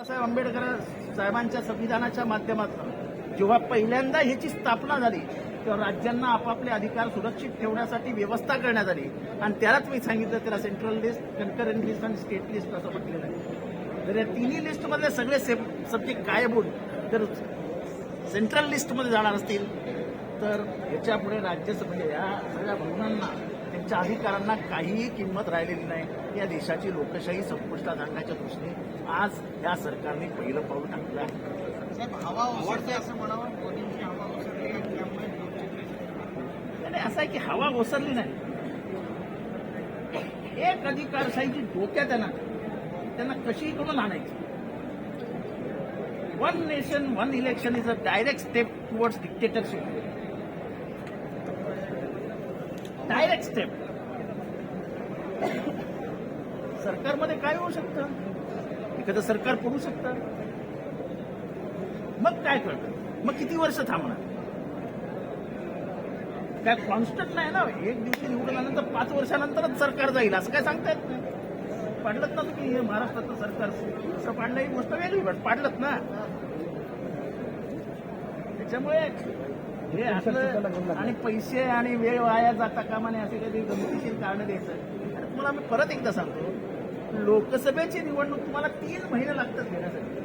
बाबासाहेब आंबेडकर साहेबांच्या संविधानाच्या माध्यमातून जेव्हा पहिल्यांदा ह्याची स्थापना झाली तेव्हा राज्यांना आपापले अधिकार सुरक्षित ठेवण्यासाठी व्यवस्था करण्यात आली. आणि त्यालाच मी सांगितलं त्याला सेंट्रल लिस्ट कन्करंट लिस्ट आणि स्टेट लिस्ट असं म्हटलेलं आहे. तर या तिन्ही लिस्टमधले सगळे सब्जेक्ट गायब होऊन जर सेंट्रल लिस्टमध्ये जाणार असतील तर याच्यापुढे राज्यसभेच्या या सगळ्या भवनांना त्यांच्या अधिकारांना काहीही किंमत राहिलेली नाही. या देशाची लोकशाही संपुष्टात आणण्याच्या दृष्टीने आज या सरकारने पहिलं पाऊल टाकलं आहे. असं असं आहे की हवा ओसरली नाही. एक अधिकारशाहीची डोक्यात आहे ना त्यांना कशी करून आणायची. One nation one election is a direct step towards dictatorship direct step सरकारमध्ये काय होऊ शकतं? एखादं सरकार पडू शकतं? मग काय करतं मग किती वर्ष थांबणार? काय कॉन्स्टंट नाही ना एक दिवशी निवडून आल्यानंतर पाच वर्षानंतरच सरकार जाईल असं काय सांगता येत नाही. पाडलत ना तुम्ही हे महाराष्ट्राचं सरकार. असं पाडलं ही गोष्ट वेगळी पण पाडलत ना. त्याच्यामुळे हे असलं आणि पैसे आणि वेळ वाया जाता कामा नये असे काही गमतीशीर कारण द्यायचं तुम्हाला मी परत एकदा सांगतो लोकसभेची निवडणूक तुम्हाला तीन महिने लागतात घेण्यासाठी.